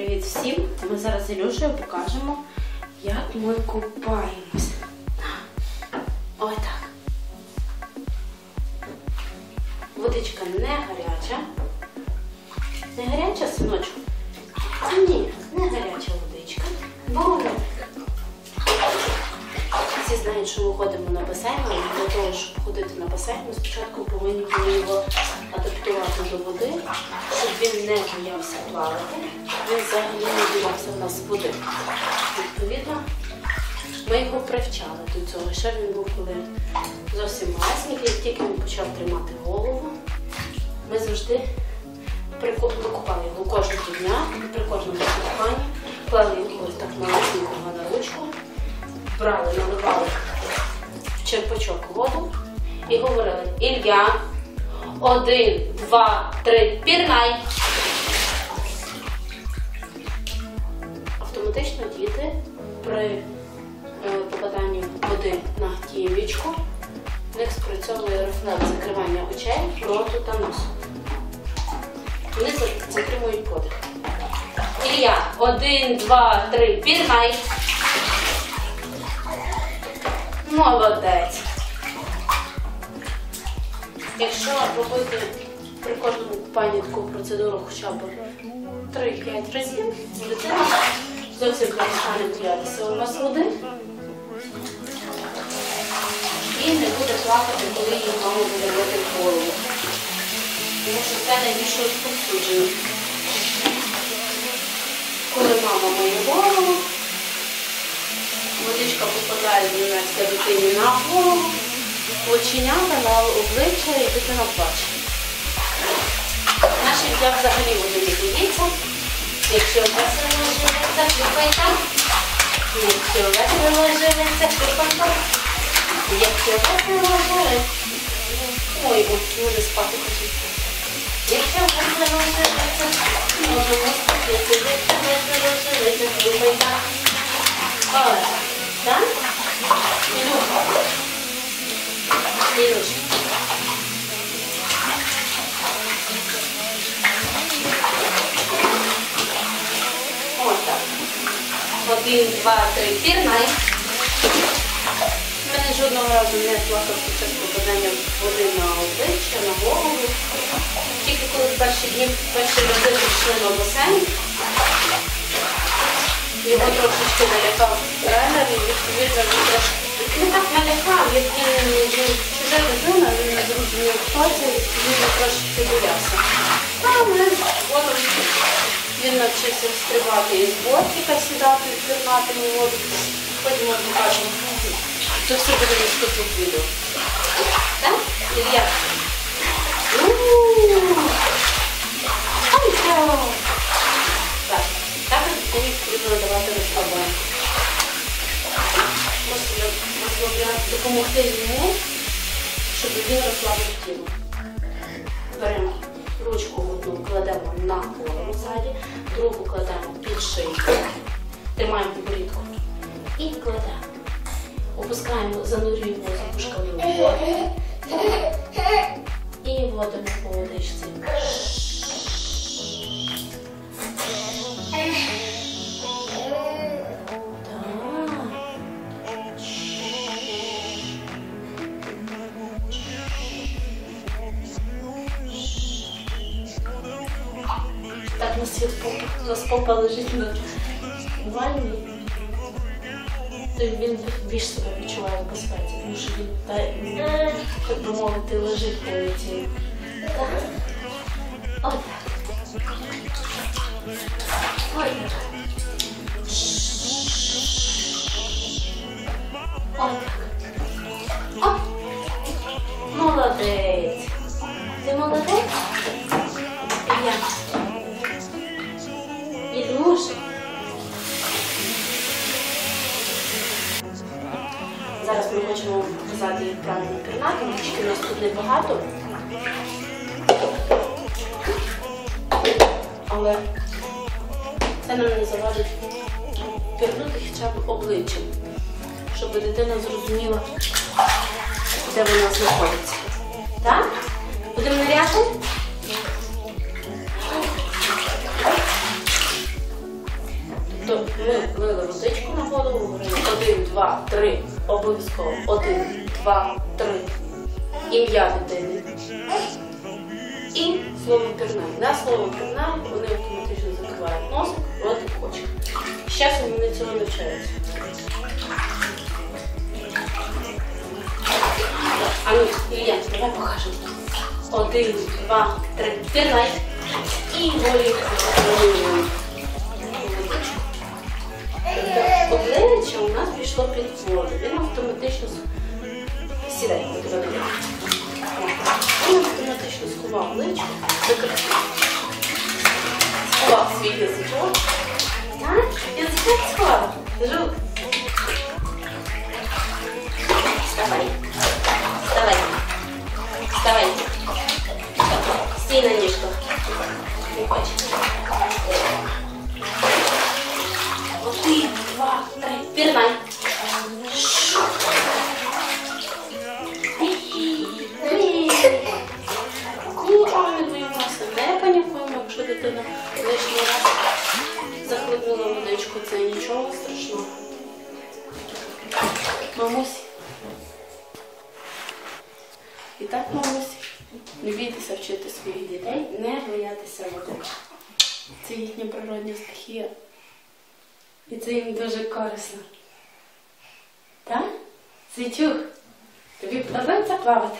Привіт всім! Ми зараз з Ілюшею покажемо, як ми купаємось. Ось так. Водичка не гаряча. Не гаряча, синочку? Ні, не гаряча водичка. Бо всі знають, що ми ходимо на басейн, але для того, щоб ходити на басейн, ми спочатку повинні були його адаптувати до води, щоб він не боявся плавати, він взагалі не боявся в нас води. Відповідно, ми його привчали до цього. Ще він був коли зовсім малесенький, як тільки він почав тримати голову, ми завжди викупали його кожного дня, при кожному купанні, клали його так малесенького на ручку, брали, наливали в черпачок воду і говорили Ілля, один, два, три, пірнай. Автоматично діти при е, попаданні води на тім'ячку в них спрацьовує рефлекс закривання очей, роту та носу. Вони затримують подих. Ілля, один, два, три, пірнай. Молодець. Якщо робити при кожному купанні таку процедуру хоча б 3-5 разів, дитина зовсім перестане боятися у нас води і не буде плакати, коли її мама буде мити голову. Тому що це найбільше розповсюджено. Коли мама миє голову, водичка попадає зненацька дитині на голову, оченята, на обличчя і дитина плаче. Наші дня взагалі води боїться. Якщо весело живеться, клюкайте. Якщо весело живеться, клюкайте. Якщо весело живеться. Ой, ось люди спати хочуть. Якщо весело живеться, можемо спати. Якщо весело живеться, клюкайте. Ось. Так? Ілюха. Ілюш. Ось так. Один, два, три, пірнай. Мене жодного разу не плакав під час попадання води на обличчя, на голову. Тільки коли перші дні, перші рази прийшли на басейн, його трошечки налякав тренер, і відповідно він трошки не так налякав, як він чужа дитина, він не зрозумів, хто це, відповідно трошки боявся. Але згодом він навчився стрибати із бортика, сідати, пірнати на воду. Ходімо покажемо. Це все буде наступних відео. Допомогти йому, щоб він розслабив тіло. Беремо ручку одну кладемо на голову ззаді, другу кладемо під шийку, тримаємо підборідку і кладемо. Опускаємо, занурюємо за пушками в воду і вводимо по водичці. Так на світ попа. У нас попа лежить на ванні. То він більш себе відчуває в безпеці, тому що він, та- так би мовити, лежить повноцінно. Так. Ось так. Ось так. Зараз ми хочемо показати, пірнати. Ручки у нас тут небагато. Але це нам не завадить пірнути хоча б обличчям, щоб дитина зрозуміла, де вона знаходиться. Так? Будемо ниряти? Щоб ми влили водичку на голову, один, два, три, обов'язково. Один, два, три. Ім'я дитини. І слово пірнай. На слово пірнай вони автоматично закривають носик, ротик, очі. З часом вони цього навчаються. А ну, Ілля, давай покажемо. Один, два, три. Пірнай. І голі. пішло під воду. Він автоматично с- сідай, я тебе даю. Він автоматично сховав обличчя, закрив. Сховав свій язичок. Так? Язичок сховав. Жук. Вставай. Вставай. Вставай. Стій на ніжках. Не хоче. Один, два, три. Пірнай. Захлебнула це нічого страшного. Мамусь. І так, мамусь, не бійтеся вчити своїх дітей, не боятися води. Це їхня природня стихія. І це їм дуже корисно. Так? Світюх, тобі подобається плавати?